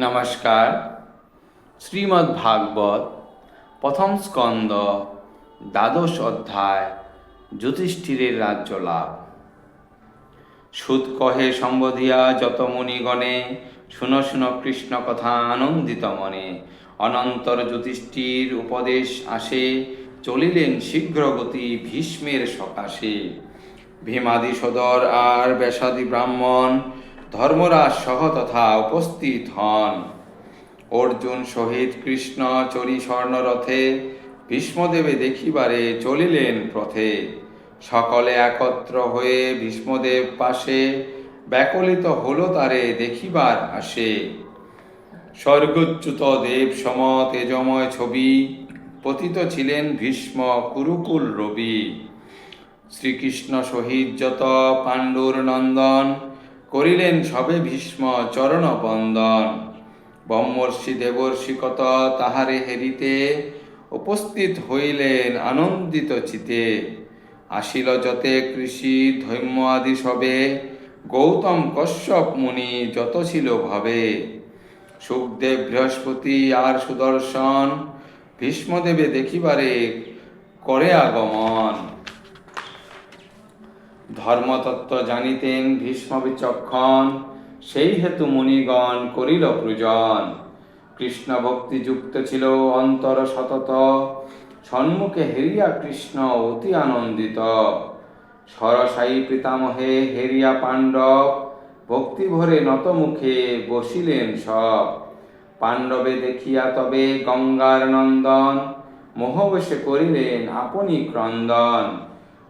নমস্কার। শ্রীমদ্ ভাগবত, প্রথম স্কন্দ দ্বাদশ অধ্যায়, যুধিষ্ঠিরের রাজ্য লাভ। সুদ কহে সম্বোধিয়া যত মুনিগণে, শুনো শুনো কৃষ্ণ কথা আনন্দিত মনে। অনন্তর যুধিষ্ঠির উপদেশ আসে, চলিলেন শীঘ্রগতি ভীষ্মের সকাশে। ভীমাদি সদর আর বেশাদি ব্রাহ্মণ ধর্মরাজ সহ তথা উপস্থিত হন। অর্জুন সহিত কৃষ্ণ চরি স্বর্ণরথে ভীষ্মদেবে দেখিবারে চলিলেন পথে। সকলে একত্র হয়ে ভীষ্মদেব পাশে ব্যাকলিত হলো তারে দেখিবার আসে স্বর্গচ্যুত দেব সম তেজময় ছবি পতিত ছিলেন ভীষ্ম কুরুকুল রবি। শ্রীকৃষ্ণ সহিত যত পাণ্ডুর নন্দন করিলেন সবে ভীষ্ম চরণ বন্দন ব্রহ্মর্ষি দেবর্ষি কত তাহারে হেরিতে উপস্থিত হইলেন আনন্দিত চিতে। আসিল যতে কৃষি ধৈম্য আদি সবে, গৌতম কশ্যপ মুনি যত ছিল ভাবে। সুখদেব বৃহস্পতি আর সুদর্শন, ভীষ্মদেবে দেখিবারে করে আগমন। ধর্মতত্ত্ব জানিতেন ভীষ্ম বিচক্ষণ সেই হেতু মুনিগণ করিল পূজন। কৃষ্ণ ভক্তি যুক্ত ছিল অন্তর সতত, সন্মুখে হেরিয়া কৃষ্ণ অতি আনন্দিত। সরসাই পিতামহে হেরিয়া পাণ্ডব ভক্তি ভরে নত মুখে বসিলেন সব। পাণ্ডবে দেখিয়া তবে গঙ্গার নন্দন, মোহবশে করিলেন আপনি ক্রন্দন।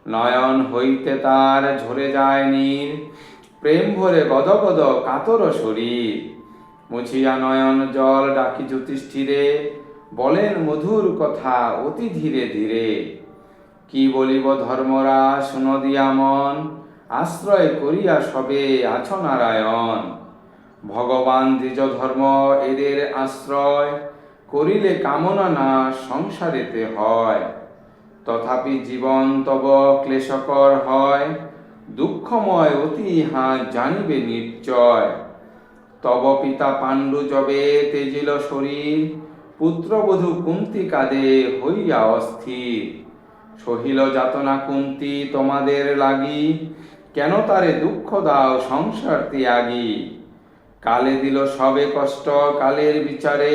নয়ন হইতে তার ঝরে যায় নীর প্রেম ভরে গদগদ কাতর শরীর। মুছিয়া নয়ন জল ডাকি যুধিষ্ঠিরে, বলেন মধুর কথা অতি ধীরে ধীরে। কি বলিব ধর্মরা শুনো দিয়া মন, আশ্রয় করিয়া সবে আছ নারায়ণ। ভগবান দ্বিজ ধর্ম এদের আশ্রয়, করিলে কামনা না সংসারেতে হয়। তথাপি জীবন তব ক্লেশকর হয়, দুঃখময় অতি ইহা জানিবে নিশ্চয়। তব পিতা পাণ্ডু যবে তেজিল শরীর, পুত্রবধূ কুন্তি কাঁদে হইয়া অস্থির। সহিল যাতনা কুন্তি তোমাদের লাগি, কেন তারে দুঃখ দাও সংসার ত্যাগী? কালে দিল সবে কষ্ট, কালের বিচারে,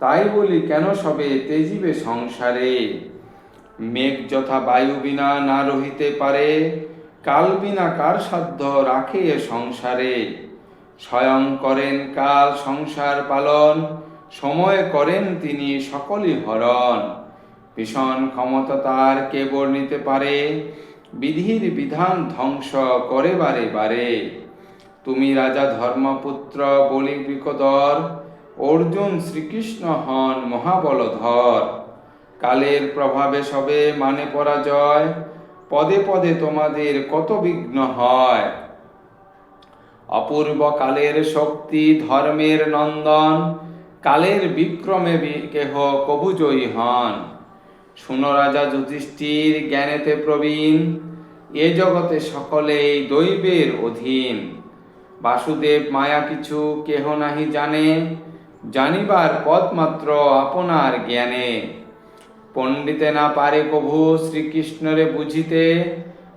তাই বলি কেন সবে তেজিবে সংসারে? মেঘ যথা বায়ু বিনা না রহিতে পারে, কাল বিনা কার সাধ্য রাখে এ সংসারে? স্বয়ং করেন কাল সংসার পালন, সময় করেন তিনি সকলই হরণ। ভীষণ ক্ষমতা তার কে বর্ণিতে পারে, বিধির বিধান ধ্বংস করে বারে বারে। তুমি রাজা ধর্মপুত্র, বলি বৃকদর, অর্জুন শ্রীকৃষ্ণ হন মহাবলধর। কালের প্রভাবে সবে মানে পরাজয়, পদে পদে তোমাদের কত বিঘ্ন হয়। অপূর্ব কালের শক্তি, ধর্মের নন্দন, কালের বিক্রমে কেহ কবুজয়ী হন। শুনো রাজা যুধিষ্ঠির, জ্ঞানেতে প্রবীণ, এ জগতে সকলেই দৈবের অধীন। বাসুদেব মায়া কিছু কেহ নাহি জানে, জানিবার পথ মাত্র আপনার জ্ঞানে। পণ্ডিতে না পারে কভু, শ্রীকৃষ্ণরে বুঝিতে।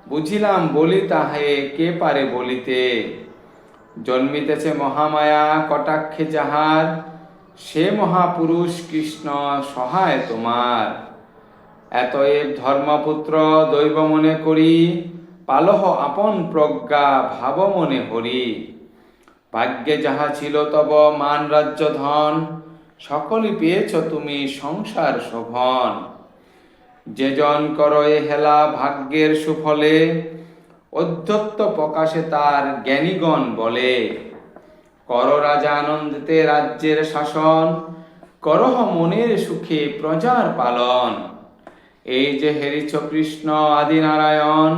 বুঝিলাম বলি তাহে কে পারে বলিতে? জন্মিতেছে মহামায়া, কটাক্ষে যাহার। সে মহাপুরুষ কৃষ্ণ, সহায় তোমার। এতএব ধর্মপুত্র, দৈব মনে করি। পালহ আপন প্রজ্ঞা, ভাব মনে হরি। ভাগ্যে যাহা ছিল তব মান রাজ্য ধন। সকলই পেয়েছ তুমি সংসার শোভন। যে জন কর হেলা ভাগ্যের সুফলে, অধ্যত্ত প্রকাশে তার জ্ঞানীগণ বলে। কর রাজা আনন্দিতে রাজ্যের শাসন, করহ মনের সুখে প্রজার পালন। এই যে হেরিছ কৃষ্ণ আদি নারায়ণ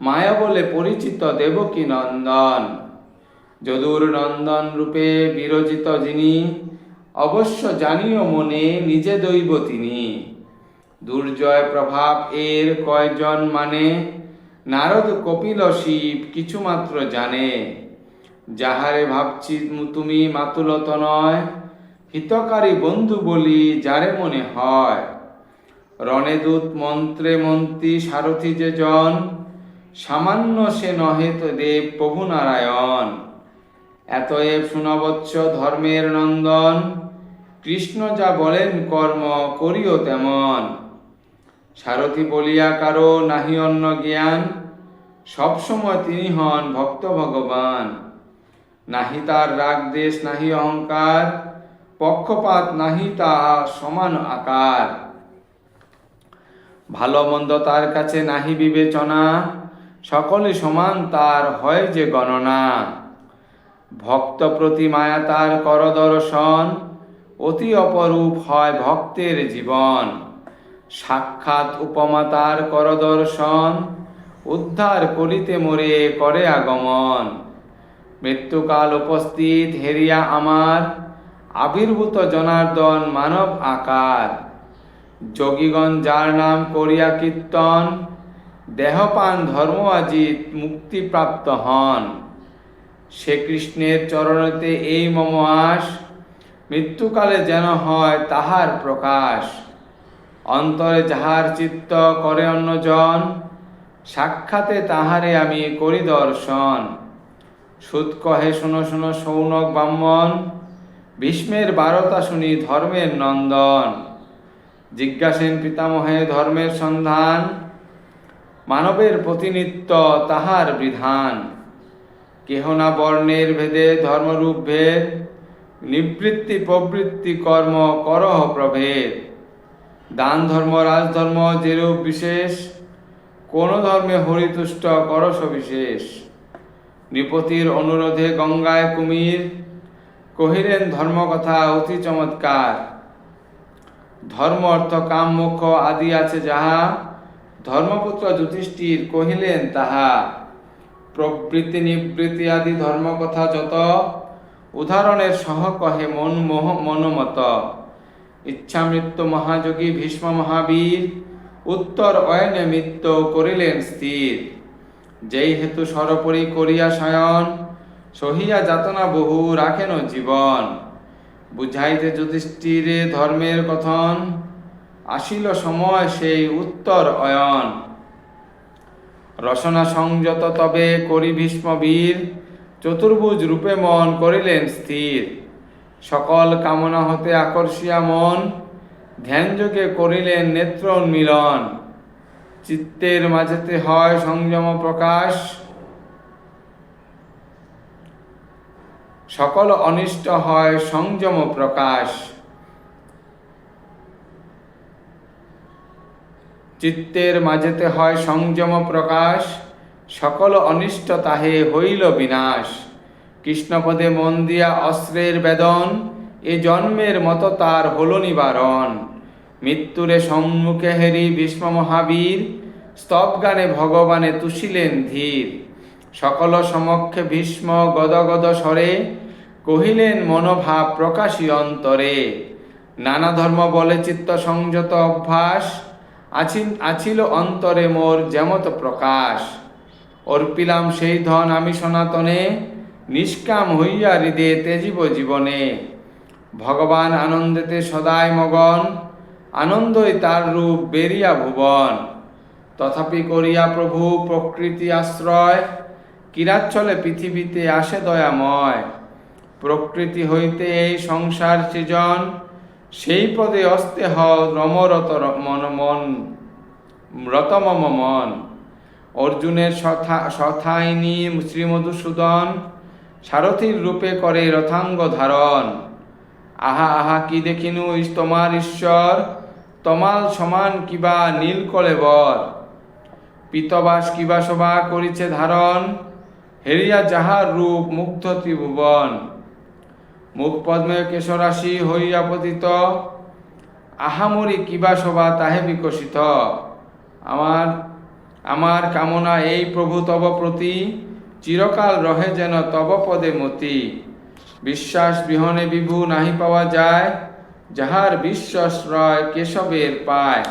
মায়া বলে পরিচিত দেবকী নন্দন। যদুর নন্দন রূপে বিরজিত যিনি, অবশ্য জানিও মনে নিজে দৈব তিনি। দুর্জয় প্রভাব এর কয়জন মানে? নারদ কপিল শিব কিছুমাত্র জানে। যাহারে ভাবছি তুমি মাতুলত নয়, হিতকারী বন্ধু বলি যারে মনে হয়। রণে দূত মন্ত্রে মন্ত্রী সারথি যে জন সামান্য সে নহে তো দেব প্রভু নারায়ণ। এতএব শুনবচ্ছ ধর্মের নন্দন, কৃষ্ণ যা বলেন কর্ম করিও তেমন। সারথি বলিয়া কারও নাহি অন্য জ্ঞান। সবসময় তিনি হন ভক্ত ভগবান। নাহি তার রাগ দেশ, নাহি অহংকার। পক্ষপাত নাহি তাহা সমান আকার। ভালো মন্দ তার কাছে নাহি বিবেচনা। সকলে সমান তার হয় যে গণনা। ভক্ত প্রতি মায়া তার কর দর্শন। অতি অপরূপ হয় ভক্তের জীবন। সাক্ষাৎ উপমা তার কর দর্শন উদ্ধার করিতে মোরে করে আগমন। মৃত্যুকাল উপস্থিত হেরিয়া আমার, আবির্ভূত জনার্দন মানব আকার। যোগীগণ যার নাম করিয়া কীর্তন, দেহপান ধর্ম আজিত মুক্তিপ্রাপ্ত হন। সে কৃষ্ণের চরণেতে এই মম আস মৃত্যুকালে যেন হয় তাহার প্রকাশ। অন্তরে যাহার চিত্ত করে অন্যজন, সাক্ষাতে তাহারে আমি করি দর্শন। সুদ কহে শুনো শুনো সৌনক ব্রাহ্মণ, ভীষ্মের বারতা শুনি ধর্মের নন্দন। জিজ্ঞাসেন পিতামহে ধর্মের সন্ধান, মানবের প্রতিনিত্য তাহার বিধান। কেহ না বর্ণের ভেদে ধর্মরূপ ভেদ, নিবৃত্তি প্রবৃত্তি কর্ম করহ প্রভেদ। দান ধর্ম রাজধর্ম যেরূপ বিশেষ, কোন ধর্মে হরিতুষ্ট করস বিশেষ। নৃপতির অনুরোধে গঙ্গায় কুমির, কহিলেন ধর্মকথা অতি চমৎকার। ধর্ম, অর্থ, কাম, মোক্ষ আদি আছে যাহা ধর্মপুত্র যুধিষ্ঠির কহিলেন তাহা। প্রবৃত্তি নিবৃত্তি আদি ধর্মকথা যত উদাহরণের সহ কহে মন মোহ মনোমত। ইচ্ছা মৃত্যু মহাযোগী ভীষ্ম মহাবীর, উত্তর অয়নে মৃত্যু করিলেন স্থির। যেই হেতু সরপরি করিয়া শয়ন সহিয়া যাতনা বহু রাখেন জীবন। বুঝাইতে যুধিষ্ঠিরে ধর্মের কথন, আসিল সময় সেই উত্তর অয়ন। রসনা সংযত তবে করি ভীষ্ম বীর চতুর্ভুজ রূপে মন করিলেন স্থির। সকল কামনা হতে আকর্ষিয়া মন ধ্যানযোগে করিলেন নেত্র মিলন চিত্তের মাঝেতে হয় সংযম প্রকাশ। সকল অনিষ্ট হয় সংযম প্রকাশ। চিত্তের মাঝেতে হয় সংযম প্রকাশ। সকল অনিষ্ট তাহে হইল বিনাশ। কৃষ্ণপদে মন দিয়া অস্ত্রের বেদন, এ জন্মের মতো তার হল নিবারণ। মৃত্যুরে সম্মুখে হেরি ভীষ্ম মহাবীর, স্তবগানে ভগবানে তুষিলেন ধীর। সকল সমক্ষে ভীষ্ম গদগদ স্বরে, কহিলেন মনোভাব প্রকাশী অন্তরে, নানা ধর্ম বলে চিত্ত সংযত অভ্যাস, আছি আছিল অন্তরে মোর যেমত প্রকাশ। অর্পিলাম সেই ধন আমি সনাতনে নিষ্কাম হইয়া হৃদে তেজিব জীবনে। ভগবান আনন্দেতে সদায় মগন, আনন্দই তার রূপ বেরিয়া ভুবন। তথাপি করিয়া প্রভু প্রকৃতি আশ্রয়, কিরাচ্ছলে পৃথিবীতে আসে দয়াময়। প্রকৃতি হইতে এই সংসার সৃজন, সেই পদে অস্তে হও রমরত মন মন রতমম মন। অর্জুনের সথা সথাইনি শ্রীমধুসূদন সারথীর রূপে করে রথাঙ্গ ধারণ আহা আহা, কি দেখিনু তোমার ঈশ্বর? তমাল সমান কিবা নীল কলেবর পিতবাস কিবা শোভা করিছে ধারণ? হেরিয়া যাহার রূপ মুগ্ধ ত্রিভুবন। মুখ পদ্মে কেশরাশি হইয়া পতিত। আহামরি কিবা শোভা তাহে বিকশিত। আমার আমার কামনা এই প্রভু তব প্রতি। চিরকাল রহে যেন তব পদে মতি। বিশ্বাস বিহনে বিভু নাহি পাওয়া যায়, যাহার বিশ্বাশ্রয় কেশবের পায়।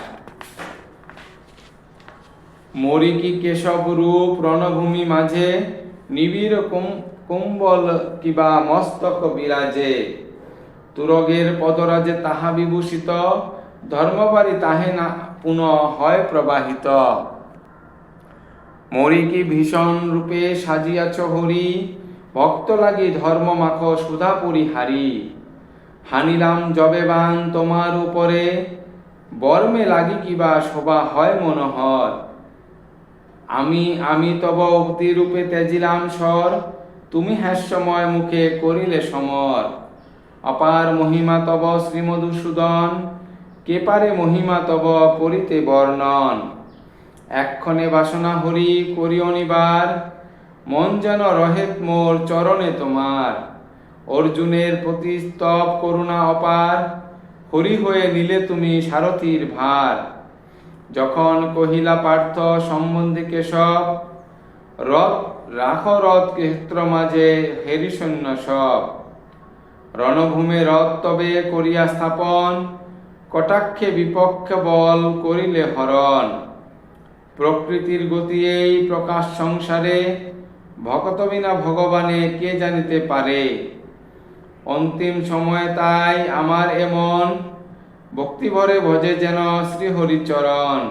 মরিকি কেশব রূপ রণভূমি মাঝে, নিবিড় কোম- কুম্বল কিবা মস্তক বিরাজে। তুরগের পদরাজে তাহা বিভূষিত ধর্মবাড়ি তাহে না পুনঃ হয় প্রবাহিত। মরি কি ভীষণ রূপে সাজিয়াছ হরি। ভক্ত লাগি ধর্ম মাখ সুধা পরিহারি। হানিলাম জবে বান তোমার উপরে। বর্মে লাগি কিবা শোভা হয় মনোহর। আমি আমি তব অক্তি রূপে তেজিলাম স্বর। তুমি হাস্যময় মুখে করিলে সমর। অপার মহিমা তব শ্রীমধুসূদন। কে পারে মহিমা তব করিতে বর্ণন। এক্ষণে বাসনা হরি করি অনিবার মন যেন রহেত মোর চরণে তোমার। অর্জুনের প্রতি স্তব করুণা অপার। হরি হয়ে নিলে তুমি সারথীর ভার। যখন কহিলা পার্থ সম্বন্ধে কেশব, রথ, রাখ রথ ক্ষেত্র মাঝে, হেরি সৈন্য সব। রণভূমে রথ তবে করিয়া স্থাপন, কটাক্ষে বিপক্ষে বল করিলে হরণ। প্রকৃতির গতি এই প্রকাশ সংসারে। ভকত বিনা ভগবানে কে জানিতে পারে? অন্তিম সময় তাই আমার এমন ভক্তিভরে ভজে যেন শ্রীহরিচরণ।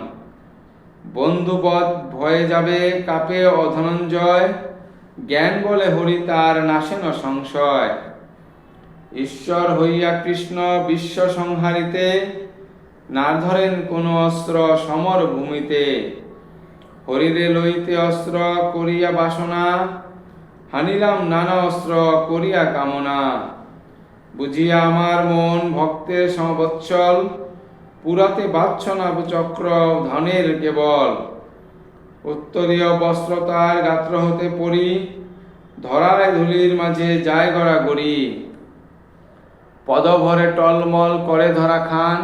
বন্ধুবধ ভয়ে যাবে কাপে অধনঞ্জয়, জ্ঞান বলে হরি তার নাশেন সংশয়। ঈশ্বর হইয়া কৃষ্ণ বিশ্ব সংহারিতে, না ধরেন কোন অস্ত্র সমর ভূমিতে। হরিরে লইতে অস্ত্র করিয়া বাসনা, হানিলাম নানা অস্ত্র করিয়া কামনা। বুঝিয়া আমার মন ভক্তের সমবৎসল, পুরাতে বাচ্ছনা চক্র ধনের কেবল। উত্তরীয় বস্ত্র তার গাত্র হতে পড়ি ধরায় ধুলির মাঝে যায় গড়া গড়ি। পদভরে টলমল করে ধরা খান,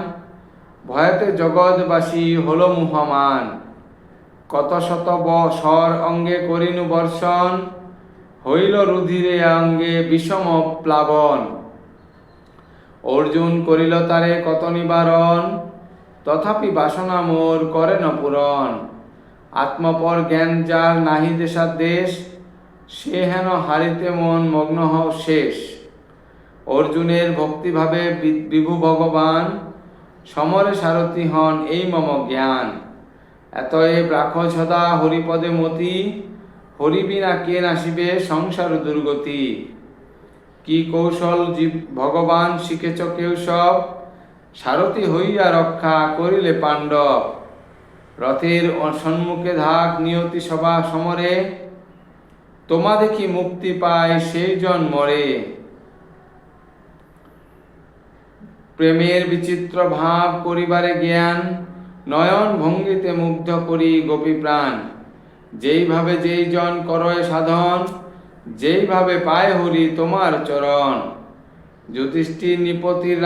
ভয়তে জগৎবাসী হল মুহমান। কত শত বসর অঙ্গে করিনু বর্ষণ, হইল রুধিরে অঙ্গে বিষম প্লাবন অর্জুন করিল তারে কত নিবারণ, তথাপি বাসনা মোর করে ন পূরণ আত্মপর জ্ঞান যার নাহি দেশার দেশ, সে হেন হারিতে মন মগ্ন হও শেষ। অর্জুনের ভক্তিভাবে বিভু ভগবান, সমরে সারথি হন এই মম জ্ঞান। এতএব রাখো সদা হরিপদে মতি হরি বিনা কে নাসিবে সংসার দুর্গতি? কি কৌশল জীব, ভগবান শিখেছ কেউ সব? সারথি হইয়া রক্ষা করিলে পাণ্ডব। রথের সম্মুখে ধাক নিয়তি সভা সমরে তোমা দেখি মুক্তি পায় সেই জন মরে? প্রেমের বিচিত্র ভাব করিবারে জ্ঞান নয়ন ভঙ্গিতে মুগ্ধ করি গোপী প্রাণ। যেইভাবে যেই জন করয় সাধন, যেইভাবে পায় হরি তোমার চরণ। যুধিষ্ঠির নিপতির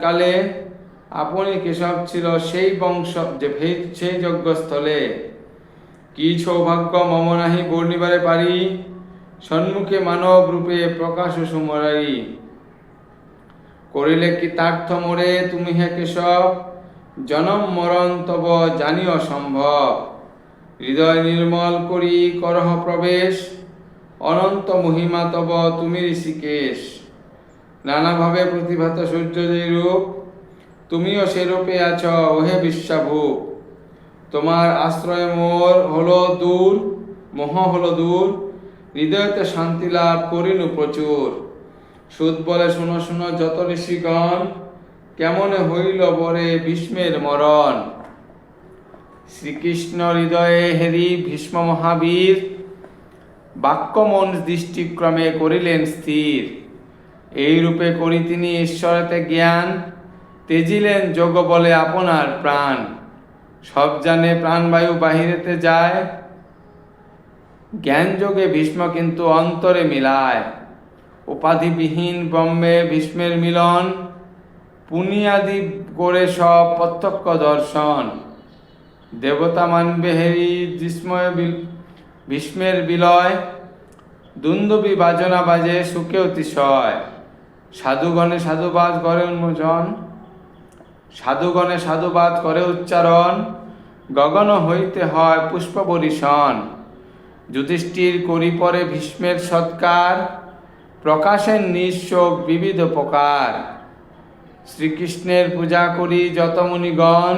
কালে আপনি কেশব ছিল সেই বংশ যে সেই যজ্ঞস্থলে। কি সৌভাগ্য মম নাহি বর্ণিবারে পারি, সন্মুখে মানব রূপে প্রকাশ সুমরারি করিলে কি তার্থ মোরে তুমি হে কেশব জনম মরণ তব জানিও সম্ভব। হৃদয় নির্মল করি করহ প্রবেশ, অনন্ত মহিমা তব তুমি ঋষিকেশ। নানাভাবে প্রতিভাত সূর্য যে রূপ তুমিও সে রূপে আছ, ওহে বিশ্বাভূপ তোমার আশ্রয় মোর হলো দূর, মোহ হলো দূর, হৃদয়তে শান্তি লাভ করিনু প্রচুর। সুদ বলে শুনো শুনো যত ঋষিগণ কেমনে হইল বরে ভীষ্মের মরণ? শ্রীকৃষ্ণ হৃদয়ে হেরি ভীষ্ম মহাবীর, বাক্যমন দৃষ্টিক্রমে করিলেন স্থির। এই রূপে করি তিনি ঈশ্বরতে জ্ঞান তেজিলেন যোগ বলে আপনার প্রাণ। সব জানে প্রাণবায়ু বাহিরেতে যায় জ্ঞান যোগে ভীষ্ম কিন্তু অন্তরে মিলায়। উপাধিবিহীন ব্রহ্মে ভীষ্মের মিলন পুনিয়াদি করে সব প্রত্যক্ষ দর্শন। দেবতা মানবে হেরি বিস্ময় ভীষ্মের বিলয়। দুন্দবি বাজনা বাজে, সুখে অতিশয়। সাধুগণে সাধুবাদ করে উন্মোচন। সাধুগণে সাধুবাদ করে উচ্চারণ। গগন হইতে হয় পুষ্প বরিশন। যুধিষ্ঠির করি পরে ভীষ্মের সৎকার। প্রকাশের নিঃশোক বিবিধ প্রকার। শ্রীকৃষ্ণের পূজা করি যত মুনিগণ,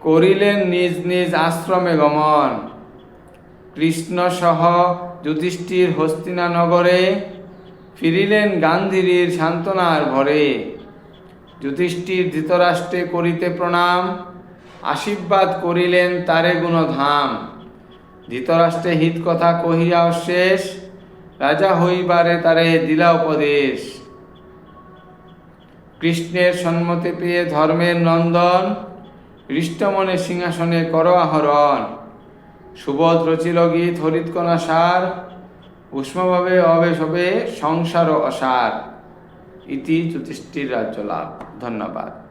করিলেন নিজ নিজ আশ্রমে গমন। কৃষ্ণ সহ যুধিষ্ঠির হস্তিনানগরে ফিরিলেন গান্ধিরীর সান্ত্বনার ভরে যুধিষ্ঠির ধৃতরাষ্ট্রে করিতে প্রণাম, আশীর্বাদ করিলেন তারে গুণধাম। ধৃতরাষ্ট্রে হিত কথা কহিয়া শেষ, রাজা হইবারে তারে দিলা উপদেশ। কৃষ্ণের সম্মতি পেয়ে ধর্মের নন্দন কৃষ্ণমনে সিংহাসনে কর আহরণ। সুবোধ রচিল গীত, হরিৎকণা সার, উষ্মভাবে অবেশবে সংসার অসার। ইতি যুধিষ্ঠির রাজ্য লাভ। ধন্যবাদ।